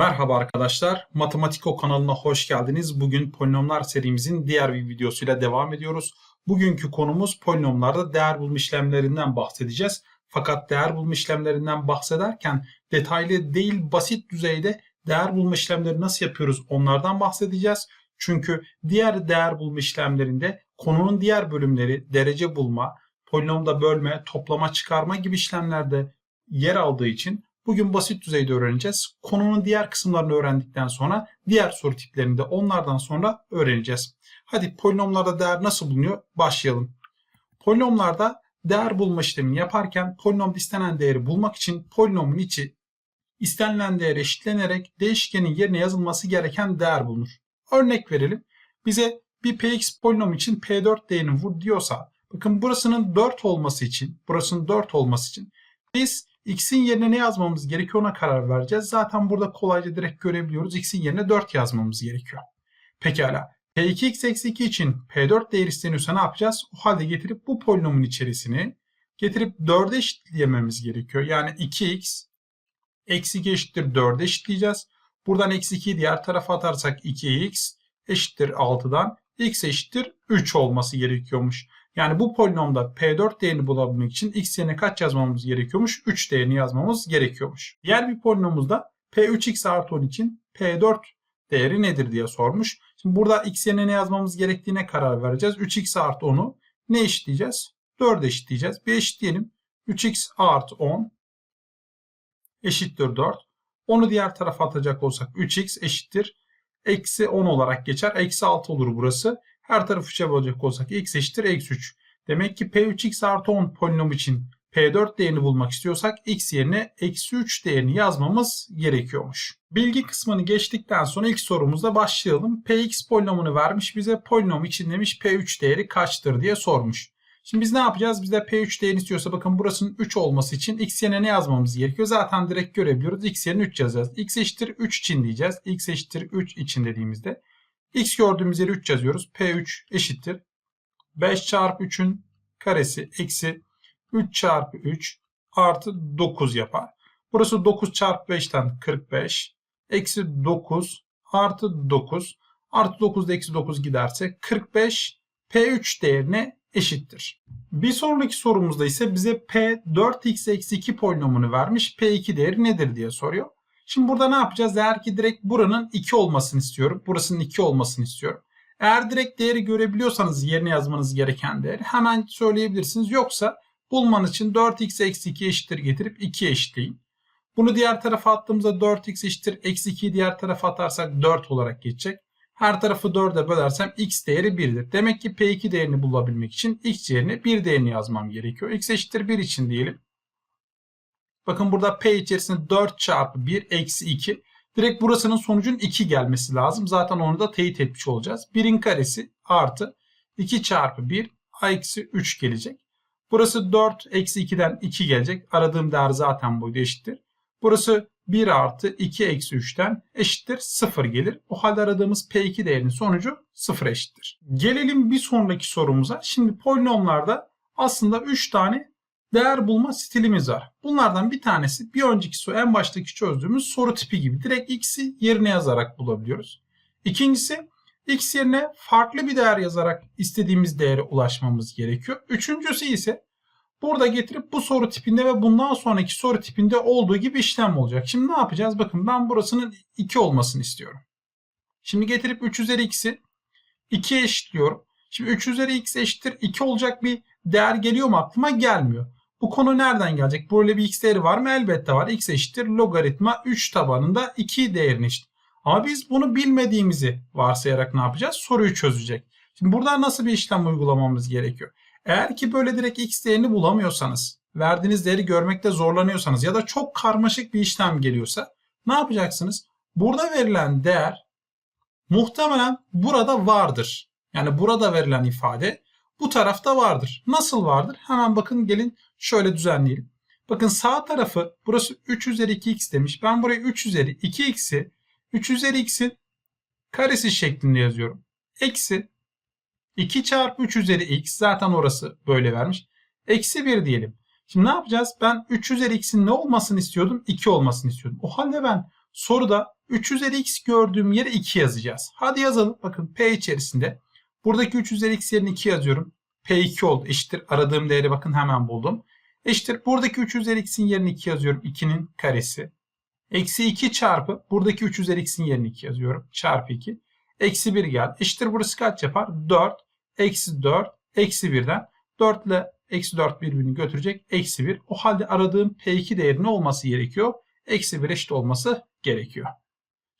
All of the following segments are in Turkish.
Merhaba arkadaşlar, Matematiko kanalına hoş geldiniz. Bugün polinomlar serimizin diğer bir videosuyla devam ediyoruz. Bugünkü konumuz polinomlarda değer bulma işlemlerinden bahsedeceğiz. Fakat değer bulma işlemlerinden bahsederken detaylı değil basit düzeyde değer bulma işlemleri nasıl yapıyoruz onlardan bahsedeceğiz. Çünkü diğer değer bulma işlemlerinde konunun diğer bölümleri derece bulma, polinomda bölme, toplama, çıkarma gibi işlemlerde yer aldığı için Bugün basit düzeyde öğreneceğiz. Konunun diğer kısımlarını öğrendikten sonra diğer soru tiplerini de onlardan sonra öğreneceğiz. Hadi polinomlarda değer nasıl bulunuyor? Başlayalım. Polinomlarda değer bulma işlemini yaparken polinomda istenen değeri bulmak için polinomun içi istenilen değere eşitlenerek değişkenin yerine yazılması gereken değer bulunur. Örnek verelim. Bize bir px polinom için p4 değerini vur diyorsa bakın burasının 4 olması için burasının 4 olması için biz x'in yerine ne yazmamız gerekiyor ona karar vereceğiz. Zaten burada kolayca direkt görebiliyoruz. x'in yerine 4 yazmamız gerekiyor. Pekala. P2x eksi 2 için P4 değeri isteniyorsa ne yapacağız? O halde getirip bu polinomun içerisini getirip 4'e eşitleyememiz gerekiyor. Yani 2x eksi 2 eşittir 4'e eşitleyeceğiz. Buradan eksi 2'yi diğer tarafa atarsak 2x eşittir 6'dan x eşittir 3 olması gerekiyormuş. Yani bu polinomda P4 değerini bulabilmek için x yerine kaç yazmamız gerekiyormuş? 3 değerini yazmamız gerekiyormuş. Diğer bir polinomumuzda P3x artı 10 için P4 değeri nedir diye sormuş. Şimdi burada x yerine ne yazmamız gerektiğine karar vereceğiz. 3x artı 10'u ne eşitleyeceğiz? 4'e eşitleyeceğiz. Bir eşitleyelim. 3x artı 10 eşittir 4. Onu diğer tarafa atacak olsak 3x eşittir. Eksi 10 olarak geçer. Eksi 6 olur burası. Her tarafı 3'e bölecek olsak x eşittir eksi 3. Demek ki p3x artı 10 polinom için p4 değerini bulmak istiyorsak x yerine eksi 3 değerini yazmamız gerekiyormuş. Bilgi kısmını geçtikten sonra ilk sorumuzla başlayalım. px polinomunu vermiş bize polinom için demiş p3 değeri kaçtır diye sormuş. Şimdi biz ne yapacağız? Bizde P3 değerini istiyorsa bakın burasının 3 olması için x yerine ne yazmamız gerekiyor? Zaten direkt görebiliyoruz. x yerine 3 yazacağız. x eşittir 3 için diyeceğiz. x eşittir 3 için dediğimizde x gördüğümüz yere 3 yazıyoruz. P3 eşittir. 5 çarpı 3'ün karesi eksi 3 çarpı 3 artı 9 yapar. Burası 9 çarpı 5'ten 45. Eksi 9 artı 9 artı 9 da eksi 9 giderse 45 P3 değerine eşittir. Bir sonraki sorumuzda ise bize P 4x eksi 2 polinomunu vermiş. P2 değeri nedir diye soruyor. Şimdi burada ne yapacağız? Eğer ki direkt buranın 2 olmasını istiyorum. Burasının 2 olmasını istiyorum. Eğer direkt değeri görebiliyorsanız yerine yazmanız gereken değeri hemen söyleyebilirsiniz. Yoksa bulman için 4x eksi 2 eşittir getirip 2 eşitleyin. Bunu diğer tarafa attığımızda 4x eşittir eksi 2'yi diğer tarafa atarsak 4 olarak geçecek. Her tarafı 4'e bölersem x değeri 1'dir. Demek ki P2 değerini bulabilmek için x yerine 1 değerini yazmam gerekiyor. x eşittir 1 için diyelim. Bakın burada P içerisinde 4 çarpı 1 eksi 2. Direkt burasının sonucun 2 gelmesi lazım. Zaten onu da teyit etmiş olacağız. 1'in karesi artı 2 çarpı 1 eksi 3 gelecek. Burası 4 eksi 2'den 2 gelecek. Aradığım değer zaten buydu eşittir. Burası 1 artı 2 eksi 3'ten eşittir 0 gelir. O halde aradığımız P2 değerinin sonucu 0 eşittir. Gelelim bir sonraki sorumuza. Şimdi polinomlarda aslında 3 tane değer bulma stilimiz var. Bunlardan bir tanesi bir önceki soru en baştaki çözdüğümüz soru tipi gibi. Direkt x'i yerine yazarak bulabiliyoruz. İkincisi x yerine farklı bir değer yazarak istediğimiz değere ulaşmamız gerekiyor. Üçüncüsü ise burada getirip bu soru tipinde ve bundan sonraki soru tipinde olduğu gibi işlem olacak. Şimdi ne yapacağız? Bakın ben burasının 2 olmasını istiyorum. Şimdi getirip 3 üzeri x'i 2'ye eşitliyorum. Şimdi 3 üzeri x eşittir 2 olacak bir değer geliyor mu aklıma? Gelmiyor. Bu konu nereden gelecek? Böyle bir x değeri var mı? Elbette var. x eşittir logaritma 3 tabanında 2 değerini eşit. Ama biz bunu bilmediğimizi varsayarak ne yapacağız? Soruyu çözecek. Şimdi burada nasıl bir işlem uygulamamız gerekiyor? Eğer ki böyle direkt x değerini bulamıyorsanız, verdiğiniz değeri görmekte zorlanıyorsanız ya da çok karmaşık bir işlem geliyorsa ne yapacaksınız? Burada verilen değer muhtemelen burada vardır. Yani burada verilen ifade bu tarafta vardır. Nasıl vardır? Hemen bakın gelin şöyle düzenleyelim. Bakın sağ tarafı burası 3 üzeri 2x demiş. Ben buraya 3 üzeri 2x'i 3 üzeri x'in karesi şeklinde yazıyorum. Eksi 2 çarpı 3 üzeri x zaten orası böyle vermiş. Eksi 1 diyelim. Şimdi ne yapacağız? Ben 3 üzeri x'in ne olmasını istiyordum? 2 olmasını istiyordum. O halde ben soruda 3 üzeri x gördüğüm yere 2 yazacağız. Hadi yazalım. Bakın P içerisinde. Buradaki 3 üzeri x yerine 2 yazıyorum. P2 oldu. Eşittir. Aradığım değeri bakın hemen buldum. Eşittir. Buradaki 3 üzeri x'in yerine 2 yazıyorum. 2'nin karesi. Eksi 2 çarpı. Buradaki 3 üzeri x'in yerine 2 yazıyorum. Çarpı 2. Eksi 1 geldi. Eşittir. Burası kaç yapar? 4. Eksi 4. Eksi 1'den. 4 ile eksi 4 birbirini götürecek. Eksi 1. O halde aradığım P2 değeri ne olması gerekiyor? Eksi 1 eşit olması gerekiyor.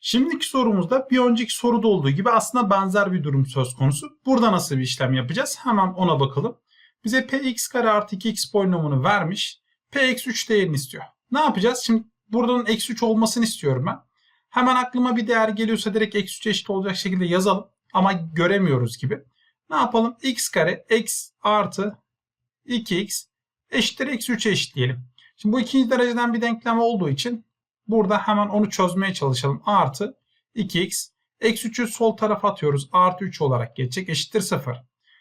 Şimdiki sorumuzda bir önceki soruda olduğu gibi aslında benzer bir durum söz konusu. Burada nasıl bir işlem yapacağız? Hemen ona bakalım. Bize px kare artı 2x polinomunu vermiş. px 3 değerini istiyor. Ne yapacağız? Şimdi buradan eksi 3 olmasını istiyorum ben. Hemen aklıma bir değer geliyorsa direkt eksi 3 eşit olacak şekilde yazalım. Ama göremiyoruz gibi. Ne yapalım? x kare x artı 2x eşittir eksi 3'e eşitleyelim. Şimdi bu ikinci dereceden bir denklem olduğu için burada hemen onu çözmeye çalışalım. Artı 2x eksi 3'ü sol tarafa atıyoruz. Artı 3 olarak geçecek eşittir 0.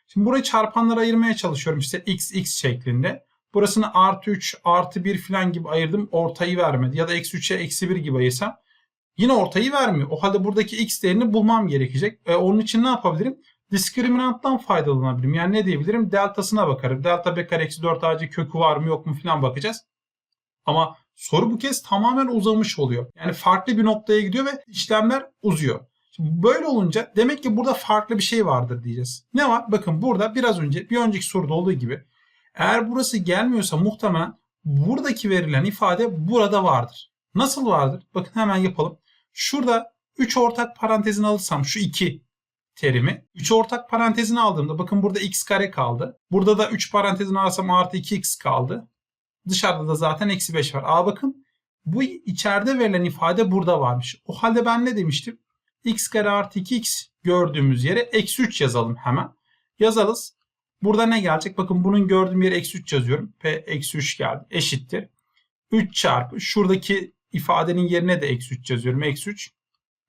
Şimdi burayı çarpanlara ayırmaya çalışıyorum işte x x şeklinde. Burasını artı 3 artı 1 falan gibi ayırdım ortayı vermedi. Ya da eksi 3'e eksi 1 gibi ayırsam yine ortayı vermiyor. O halde buradaki x değerini bulmam gerekecek. E, onun için ne yapabilirim? diskriminanttan faydalanabilirim. Yani ne diyebilirim? Deltasına bakarım. Delta b kare eksi 4 ac kökü var mı yok mu falan bakacağız. Ama soru bu kez tamamen uzamış oluyor. Yani farklı bir noktaya gidiyor ve işlemler uzuyor. Şimdi böyle olunca demek ki burada farklı bir şey vardır diyeceğiz. Ne var? Bakın burada biraz önce bir önceki soruda olduğu gibi eğer burası gelmiyorsa muhtemelen buradaki verilen ifade burada vardır. Nasıl vardır? Bakın hemen yapalım. Şurada 3 ortak parantezini alırsam şu 2 terimi. 3 ortak parantezini aldığımda bakın burada x kare kaldı. Burada da 3 parantezini alırsam artı 2x kaldı. Dışarıda da zaten eksi 5 var. Aa bakın bu içeride verilen ifade burada varmış. O halde ben ne demiştim? x kare artı 2x gördüğümüz yere eksi 3 yazalım hemen. Yazalız. Burada ne gelecek? Bakın bunun gördüğüm yere eksi 3 yazıyorum. P eksi 3 geldi. Eşittir. 3 çarpı şuradaki ifadenin yerine de eksi 3 yazıyorum. Eksi 3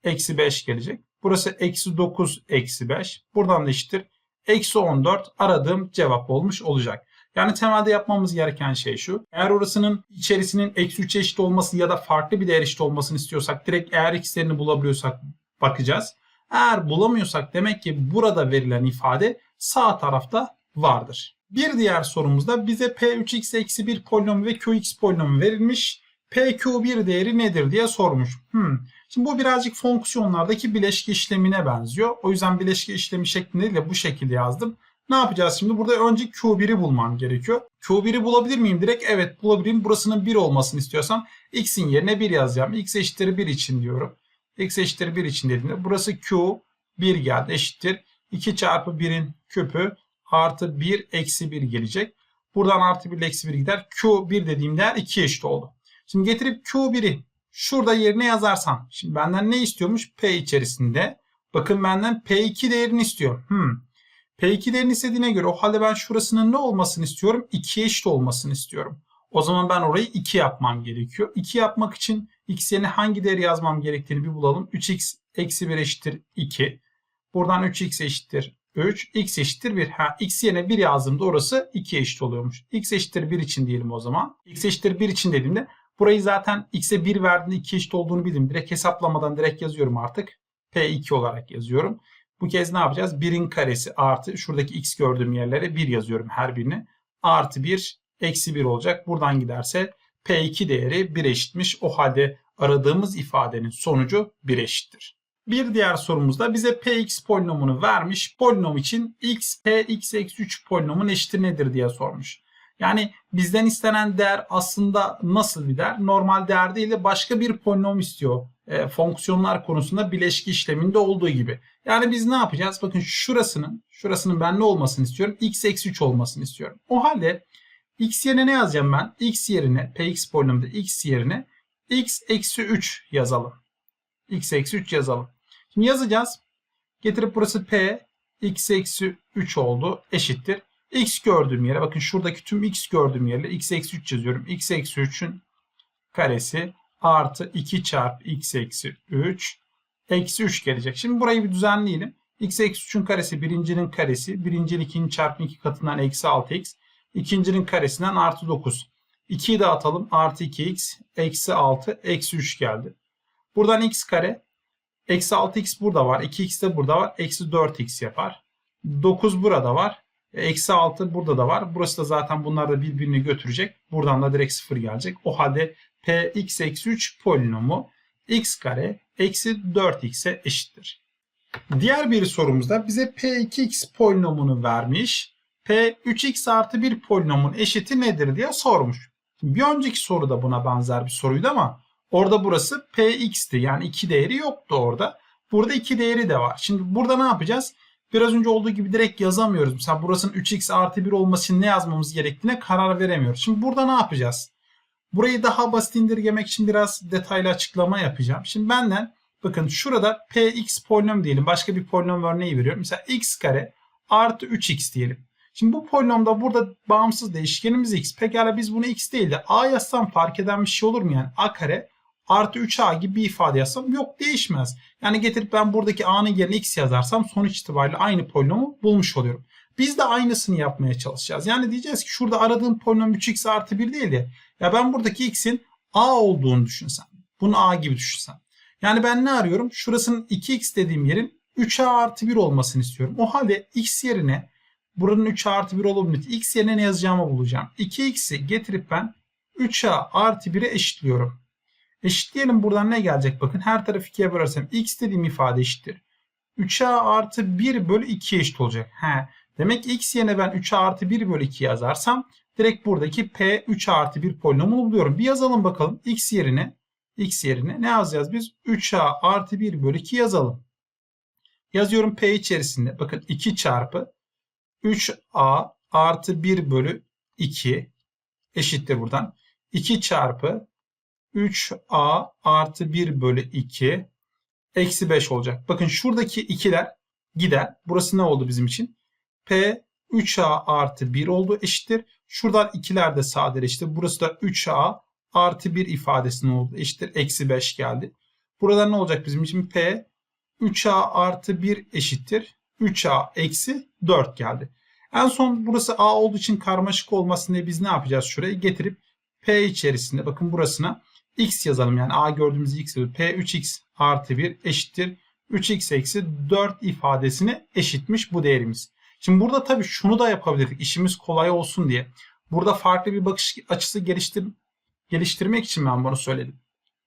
eksi 5 gelecek. Burası eksi 9 eksi 5. Buradan da eşittir. Eksi 14 aradığım cevap olmuş olacak. Yani temelde yapmamız gereken şey şu. Eğer orasının içerisinin eksi 3'e eşit olması ya da farklı bir değer eşit olmasını istiyorsak direkt eğer x'lerini bulabiliyorsak bakacağız. Eğer bulamıyorsak demek ki burada verilen ifade sağ tarafta vardır. Bir diğer sorumuzda bize p3x eksi 1 polinomu ve qx polinomu verilmiş. pq1 değeri nedir diye sormuş. Hmm. Şimdi bu birazcık fonksiyonlardaki bileşke işlemine benziyor. O yüzden bileşke işlemi şeklinde de bu şekilde yazdım. Ne yapacağız şimdi? Burada önce Q1'i bulmam gerekiyor. Q1'i bulabilir miyim direkt? Evet bulabilirim. Burasının 1 olmasını istiyorsam x'in yerine 1 yazacağım. x eşittir 1 için diyorum. x eşittir 1 için dediğimde burası Q 1 geldi eşittir. 2 çarpı 1'in küpü artı 1 eksi 1 gelecek. Buradan artı 1 ile eksi 1 gider. Q1 dediğim değer 2 eşit oldu. Şimdi getirip Q1'i şurada yerine yazarsam. Şimdi benden ne istiyormuş? P içerisinde. Bakın benden P2 değerini istiyor. Hmm. P2 değerini istediğine göre o halde ben şurasının ne olmasını istiyorum? 2'ye eşit olmasını istiyorum. O zaman ben orayı 2 yapmam gerekiyor. 2 yapmak için x yerine hangi değeri yazmam gerektiğini bir bulalım. 3x eksi 1 eşittir 2. Buradan 3x eşittir 3. x eşittir 1. Ha, x yerine 1 yazdığımda orası 2'ye eşit oluyormuş. x eşittir 1 için diyelim o zaman. x eşittir 1 için dediğimde burayı zaten x'e 1 verdiğinde 2 eşit olduğunu bildim. Direkt hesaplamadan direkt yazıyorum artık. P2 olarak yazıyorum. Bu kez ne yapacağız? 1'in karesi artı şuradaki x gördüğüm yerlere 1 yazıyorum her birine. Artı 1 eksi 1 olacak. Buradan giderse P2 değeri 1 eşitmiş. O halde aradığımız ifadenin sonucu 1 eşittir. Bir diğer sorumuzda bize px polinomunu vermiş. Polinom için x px eksi 3 polinomun eşiti nedir diye sormuş. Yani bizden istenen değer aslında nasıl bir değer? Normal değer değil de başka bir polinom istiyor. E, fonksiyonlar konusunda bileşki işleminde olduğu gibi. Yani biz ne yapacağız? Bakın şurasının, şurasının ben ne olmasını istiyorum? x eksi 3 olmasını istiyorum. O halde x yerine ne yazacağım ben? x yerine, px polinomda x yerine x eksi 3 yazalım. x eksi 3 yazalım. Şimdi yazacağız. Getirip burası p x eksi 3 oldu. Eşittir. X gördüğüm yere bakın şuradaki tüm x gördüğüm yere x eksi 3 yazıyorum. x eksi 3'ün karesi artı 2 çarpı x eksi 3 eksi 3 gelecek. Şimdi burayı bir düzenleyelim. x eksi 3'ün karesi birincinin karesi. Birincinin 2'nin çarpı 2 katından eksi 6x. İkincinin karesinden artı 9. 2'yi dağıtalım. Artı 2x eksi 6 eksi 3 geldi. Buradan x kare. Eksi 6x burada var. 2x de burada var. Eksi 4x yapar. 9 burada var. Eksi 6 burada da var. Burası da zaten bunlar da birbirini götürecek. Buradan da direkt 0 gelecek. O halde px eksi 3 polinomu x kare eksi 4x'e eşittir. Diğer bir sorumuzda bize p2x polinomunu vermiş. p3x artı 1 polinomun eşiti nedir diye sormuş. Bir önceki soru da buna benzer bir soruydu ama orada burası px'ti. Yani iki değeri yoktu orada. Burada iki değeri de var. Şimdi burada ne yapacağız? Biraz önce olduğu gibi direkt yazamıyoruz. Mesela burasının 3x artı 1 olması için ne yazmamız gerektiğine karar veremiyoruz. Şimdi burada ne yapacağız? Burayı daha basit indirgemek için biraz detaylı açıklama yapacağım. Şimdi benden bakın şurada px polinom diyelim. Başka bir polinom örneği veriyorum. Mesela x kare artı 3x diyelim. Şimdi bu polinomda burada bağımsız değişkenimiz x. Pekala biz bunu x değil de a yazsam fark eden bir şey olur mu yani? a kare artı 3a gibi bir ifade yazsam yok değişmez. Yani getirip ben buradaki a'nın yerine x yazarsam sonuç itibariyle aynı polinomu bulmuş oluyorum. Biz de aynısını yapmaya çalışacağız. Yani diyeceğiz ki şurada aradığım polinom 3x artı 1 değil de ya ben buradaki x'in a olduğunu düşünsem. Bunu a gibi düşünsem. Yani ben ne arıyorum? Şurasının 2x dediğim yerin 3a artı 1 olmasını istiyorum. O halde x yerine buranın 3a artı 1 olabilir. X yerine ne yazacağımı bulacağım. 2x'i getirip ben 3a artı 1'e eşitliyorum. Eşitleyelim buradan ne gelecek bakın. Her tarafı 2'ye bölersem x dediğim ifade eşittir. 3a artı 1 bölü 2 eşit olacak. He. Demek ki x yerine ben 3a artı 1 bölü 2 yazarsam direkt buradaki p 3a artı 1 polinomunu buluyorum. Bir yazalım bakalım. x yerine x yerine ne yazacağız biz? 3a artı 1 bölü 2 yazalım. Yazıyorum p içerisinde. Bakın 2 çarpı 3a artı 1 bölü 2 eşittir buradan. 2 çarpı 3a artı 1 bölü 2 eksi 5 olacak. Bakın şuradaki ikiler gider. Burası ne oldu bizim için? P 3a artı 1 oldu eşittir. Şuradan ikiler de sadeleşti. Burası da 3a artı 1 ifadesinin oldu eşittir. Eksi 5 geldi. Burada ne olacak bizim için? P 3a artı 1 eşittir. 3a eksi 4 geldi. En son burası a olduğu için karmaşık olmasın diye biz ne yapacağız? Şurayı getirip p içerisinde bakın burasına x yazalım. Yani a gördüğümüz x yazıyor. p 3x artı 1 eşittir. 3x eksi 4 ifadesine eşitmiş bu değerimiz. Şimdi burada tabii şunu da yapabilirdik. İşimiz kolay olsun diye. Burada farklı bir bakış açısı geliştir geliştirmek için ben bunu söyledim.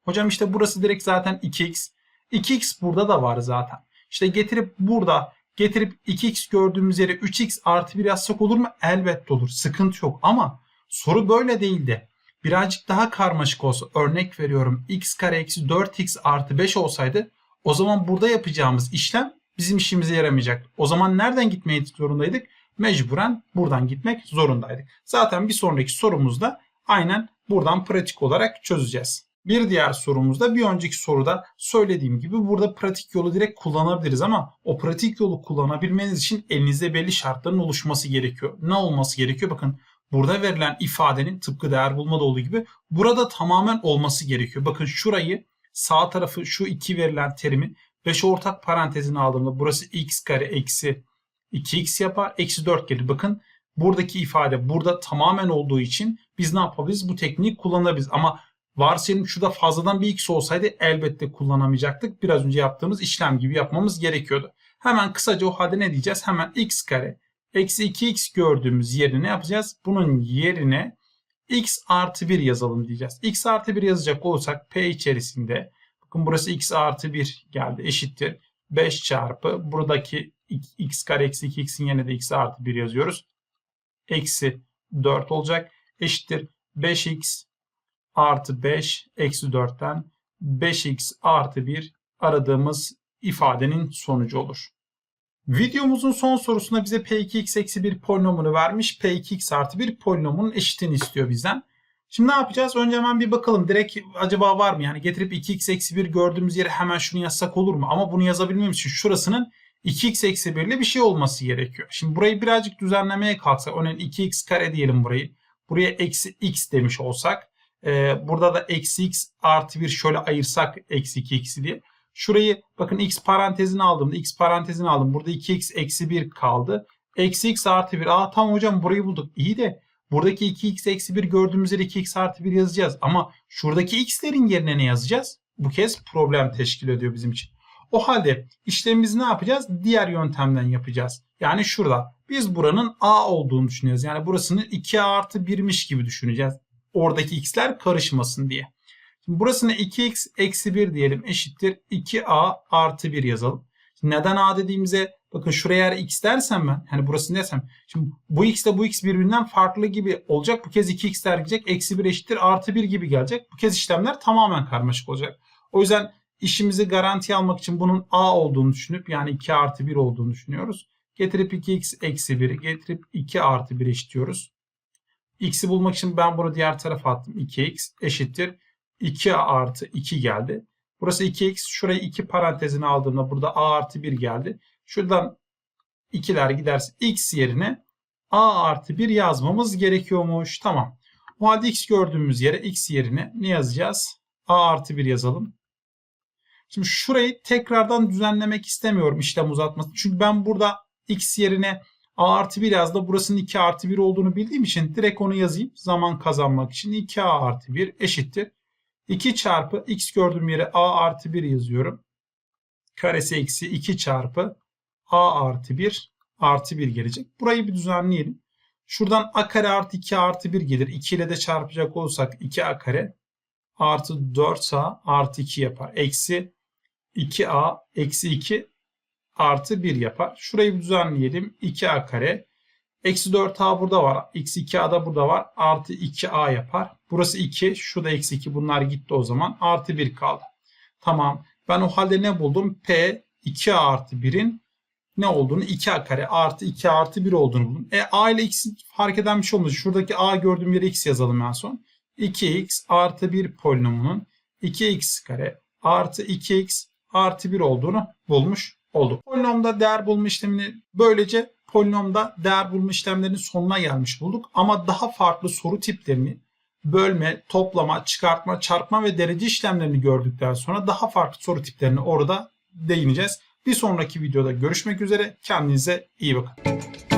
Hocam işte burası direkt zaten 2x. 2x burada da var zaten. İşte getirip burada getirip 2x gördüğümüz yere 3x artı 1 yazsak olur mu? Elbette olur. Sıkıntı yok ama soru böyle değildi. Birazcık daha karmaşık olsa örnek veriyorum x kare eksi 4x artı 5 olsaydı o zaman burada yapacağımız işlem bizim işimize yaramayacak. O zaman nereden gitmeye zorundaydık? Mecburen buradan gitmek zorundaydık. Zaten bir sonraki sorumuzda aynen buradan pratik olarak çözeceğiz. Bir diğer sorumuzda bir önceki soruda söylediğim gibi burada pratik yolu direkt kullanabiliriz ama o pratik yolu kullanabilmeniz için elinizde belli şartların oluşması gerekiyor. Ne olması gerekiyor? Bakın burada verilen ifadenin tıpkı değer bulmada olduğu gibi burada tamamen olması gerekiyor. Bakın şurayı sağ tarafı şu iki verilen terimi 5 ortak parantezine aldığımda burası x kare eksi 2x yapar. Eksi 4 gelir. Bakın buradaki ifade burada tamamen olduğu için biz ne yapabiliriz? Bu tekniği kullanabiliriz. Ama varsayalım şurada fazladan bir x olsaydı elbette kullanamayacaktık. Biraz önce yaptığımız işlem gibi yapmamız gerekiyordu. Hemen kısaca o halde ne diyeceğiz? Hemen x kare eksi 2x gördüğümüz yerine ne yapacağız? Bunun yerine x artı 1 yazalım diyeceğiz. x artı 1 yazacak olursak p içerisinde bakın burası x artı 1 geldi eşittir. 5 çarpı buradaki x kare eksi 2x'in yerine de x artı 1 yazıyoruz. Eksi 4 olacak. Eşittir 5x artı 5 eksi 4'ten 5x artı 1 aradığımız ifadenin sonucu olur. Videomuzun son sorusunda bize p2x eksi 1 polinomunu vermiş. p2x artı 1 polinomunun eşitini istiyor bizden. Şimdi ne yapacağız? Önce hemen bir bakalım. Direkt acaba var mı? Yani getirip 2x eksi 1 gördüğümüz yere hemen şunu yazsak olur mu? Ama bunu yazabilmem için şurasının 2x eksi 1 ile bir şey olması gerekiyor. Şimdi burayı birazcık düzenlemeye kalksak. Örneğin 2x kare diyelim burayı. Buraya eksi x demiş olsak. E, burada da eksi x artı 1 şöyle ayırsak eksi 2x'i diye. Şurayı bakın x parantezini aldığımda x parantezini aldım. Burada 2x eksi 1 kaldı. Eksi x artı 1. Aa tamam hocam burayı bulduk. İyi de buradaki 2x eksi 1 gördüğümüz yere 2x artı 1 yazacağız. Ama şuradaki x'lerin yerine ne yazacağız? bu kez problem teşkil ediyor bizim için. O halde işlemimizi ne yapacağız? Diğer yöntemden yapacağız. Yani şurada biz buranın a olduğunu düşünüyoruz. Yani burasını 2a artı 1'miş gibi düşüneceğiz. Oradaki x'ler karışmasın diye. Şimdi burasını 2x eksi 1 diyelim eşittir 2a artı 1 yazalım. Şimdi neden a dediğimize bakın şuraya eğer x dersem ben hani burası desem şimdi bu x ile bu x birbirinden farklı gibi olacak. Bu kez 2x gelecek eksi 1 eşittir artı 1 gibi gelecek. Bu kez işlemler tamamen karmaşık olacak. O yüzden işimizi garantiye almak için bunun a olduğunu düşünüp yani 2 artı 1 olduğunu düşünüyoruz. Getirip 2x eksi 1'i getirip 2 artı 1 eşitliyoruz. x'i bulmak için ben bunu diğer tarafa attım. 2x eşittir 2 artı 2 geldi. Burası 2x. Şurayı 2 parantezine aldığımda burada a artı 1 geldi. Şuradan 2'ler giderse x yerine a artı 1 yazmamız gerekiyormuş. Tamam. O halde x gördüğümüz yere x yerine ne yazacağız? a artı 1 yazalım. Şimdi şurayı tekrardan düzenlemek istemiyorum işlem uzatması. Çünkü ben burada x yerine a artı 1 yazdı. Burasının 2 artı 1 olduğunu bildiğim için direkt onu yazayım. Zaman kazanmak için 2a artı 1 eşittir. 2 çarpı x gördüğüm yere a artı 1 yazıyorum. Karesi eksi 2 çarpı a artı 1 artı 1 gelecek. Burayı bir düzenleyelim. Şuradan a kare artı 2 artı 1 gelir. 2 ile de çarpacak olursak 2a kare artı 4a artı 2 yapar. Eksi 2a eksi 2 artı 1 yapar. Şurayı bir düzenleyelim. 2a kare Eksi 4a burada var. Eksi 2a da burada var. Artı 2a yapar. Burası 2. Şurada eksi 2. Bunlar gitti o zaman. Artı 1 kaldı. Tamam. Ben o halde ne buldum? P 2a artı 1'in ne olduğunu 2a kare artı 2 artı 1 olduğunu buldum. E a ile x fark eden bir şey olmaz. Şuradaki a gördüğüm yere x yazalım en son. 2x artı 1 polinomunun 2x kare artı 2x artı 1 olduğunu bulmuş olduk. Polinomda değer bulma işlemini böylece polinomda değer bulma işlemlerinin sonuna gelmiş bulduk. Ama daha farklı soru tiplerini bölme, toplama, çıkartma, çarpma ve derece işlemlerini gördükten sonra daha farklı soru tiplerini orada değineceğiz. Bir sonraki videoda görüşmek üzere. Kendinize iyi bakın.